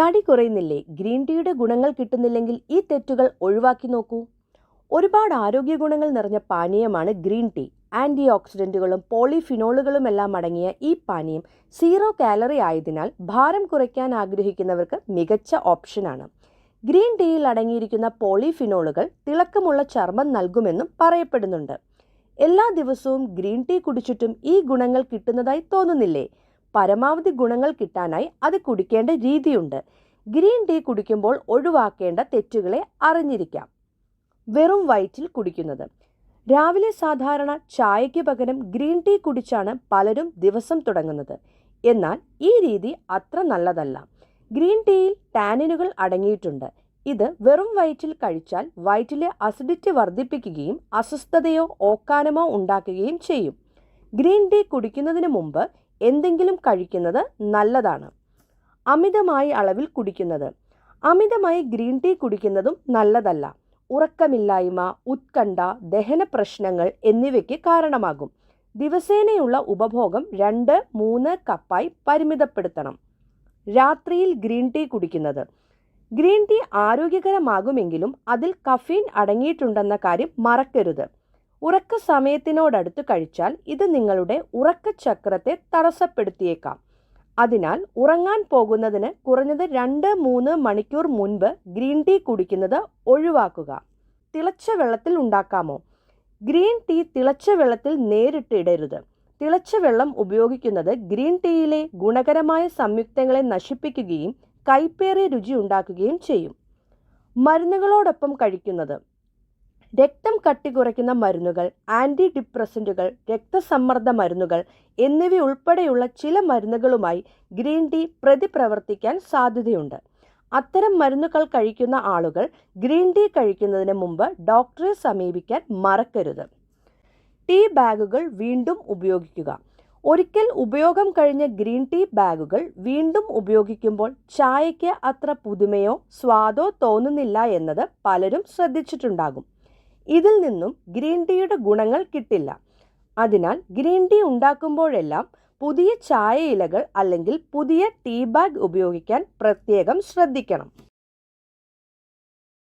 തടി കുറയുന്നില്ലേ? ഗ്രീൻ ടീയുടെ ഗുണങ്ങൾ കിട്ടുന്നില്ലെങ്കിൽ ഈ തെറ്റുകൾ ഒഴിവാക്കി നോക്കൂ. ഒരുപാട് ആരോഗ്യ ഗുണങ്ങൾ നിറഞ്ഞ പാനീയമാണ് ഗ്രീൻ ടീ. ആന്റി ഓക്സിഡന്റുകളും പോളിഫിനോളുകളും എല്ലാം അടങ്ങിയ ഈ പാനീയം സീറോ കാലറി ആയതിനാൽ ഭാരം കുറയ്ക്കാൻ ആഗ്രഹിക്കുന്നവർക്ക് മികച്ച ഓപ്ഷനാണ്. ഗ്രീൻ ടീയിൽ അടങ്ങിയിരിക്കുന്ന പോളിഫിനോളുകൾ തിളക്കമുള്ള ചർമ്മം നൽകുമെന്നും പറയപ്പെടുന്നുണ്ട്. എല്ലാ ദിവസവും ഗ്രീൻ ടീ കുടിച്ചിട്ടും ഈ ഗുണങ്ങൾ കിട്ടുന്നതായി തോന്നുന്നില്ലേ? പരമാവധി ഗുണങ്ങൾ കിട്ടാനായി അത് കുടിക്കേണ്ട രീതിയുണ്ട്. ഗ്രീൻ ടീ കുടിക്കുമ്പോൾ ഒഴിവാക്കേണ്ട തെറ്റുകളെ അറിഞ്ഞിരിക്കാം. വെറും വയറ്റിൽ കുടിക്കുന്നത്. രാവിലെ സാധാരണ ചായയ്ക്ക് പകരം ഗ്രീൻ ടീ കുടിച്ചാണ് പലരും ദിവസം തുടങ്ങുന്നത്. എന്നാൽ ഈ രീതി അത്ര നല്ലതല്ല. ഗ്രീൻ ടീയിൽ ടാനിനുകൾ അടങ്ങിയിട്ടുണ്ട്. ഇത് വെറും വയറ്റിൽ കഴിച്ചാൽ വയറ്റിലെ അസിഡിറ്റി വർദ്ധിപ്പിക്കുകയും അസ്വസ്ഥതയോ ഓക്കാനമോ ഉണ്ടാക്കുകയും ചെയ്യും. ഗ്രീൻ ടീ കുടിക്കുന്നതിന് മുമ്പ് എന്തെങ്കിലും കഴിക്കുന്നത് നല്ലതാണ്. അമിതമായി അളവിൽ കുടിക്കുന്നത്. അമിതമായി ഗ്രീൻ ടീ കുടിക്കുന്നതും നല്ലതല്ല. ഉറക്കമില്ലായ്മ ഉത്കണ്ഠ ദഹന പ്രശ്നങ്ങൾ എന്നിവയ്ക്ക് കാരണമാകും. ദിവസേനയുള്ള ഉപഭോഗം രണ്ട് മൂന്ന് കപ്പായി പരിമിതപ്പെടുത്തണം. രാത്രിയിൽ ഗ്രീൻ ടീ കുടിക്കുന്നത്. ഗ്രീൻ ടീ ആരോഗ്യകരമാകുമെങ്കിലും അതിൽ കഫീൻ അടങ്ങിയിട്ടുണ്ടെന്ന കാര്യം മറക്കരുത്. ഉറക്ക സമയത്തിനോടടുത്ത് കഴിച്ചാൽ ഇത് നിങ്ങളുടെ ഉറക്കചക്രത്തെ തടസ്സപ്പെടുത്തിയേക്കാം. അതിനാൽ ഉറങ്ങാൻ പോകുന്നതിന് കുറഞ്ഞത് രണ്ട് മൂന്ന് മണിക്കൂർ മുൻപ് ഗ്രീൻ ടീ കുടിക്കുന്നത് ഒഴിവാക്കുക. തിളച്ച വെള്ളത്തിൽ ഉണ്ടാക്കാമോ? ഗ്രീൻ ടീ തിളച്ച വെള്ളത്തിൽ നേരിട്ട് ഇടരുത്. തിളച്ച വെള്ളം ഉപയോഗിക്കുന്നത് ഗ്രീൻ ടീയിലെ ഗുണകരമായ സംയുക്തങ്ങളെ നശിപ്പിക്കുകയും കൈപ്പേറിയ രുചി ഉണ്ടാക്കുകയും ചെയ്യും. മരുന്നുകളോടൊപ്പം കഴിക്കുന്നത്. രക്തം കട്ടി കുറയ്ക്കുന്ന മരുന്നുകൾ ആന്റി ഡിപ്രസന്റുകൾ രക്തസമ്മർദ്ദ മരുന്നുകൾ എന്നിവയുൾപ്പെടെയുള്ള ചില മരുന്നുകളുമായി ഗ്രീൻ ടീ പ്രതിപ്രവർത്തിക്കാൻ സാധ്യതയുണ്ട്. അത്തരം മരുന്നുകൾ കഴിക്കുന്ന ആളുകൾ ഗ്രീൻ ടീ കഴിക്കുന്നതിന് മുമ്പ് ഡോക്ടറെ സമീപിക്കാൻ മറക്കരുത്. ടീ ബാഗുകൾ വീണ്ടും ഉപയോഗിക്കുക. ഒരിക്കൽ ഉപയോഗം കഴിഞ്ഞ ഗ്രീൻ ടീ ബാഗുകൾ വീണ്ടും ഉപയോഗിക്കുമ്പോൾ ചായയ്ക്ക് അത്ര പുതുമയോ സ്വാദോ തോന്നുന്നില്ല എന്നത് പലരും ശ്രദ്ധിച്ചിട്ടുണ്ടാകും. ഇതിൽ നിന്നും ഗ്രീൻ ടീയുടെ ഗുണങ്ങൾ കിട്ടില്ല. അതിനാൽ ഗ്രീൻ ടീ ഉണ്ടാക്കുമ്പോഴെല്ലാം പുതിയ ചായ ഇലകൾ അല്ലെങ്കിൽ പുതിയ ടീ ബാഗ് ഉപയോഗിക്കാൻ പ്രത്യേകം ശ്രദ്ധിക്കണം.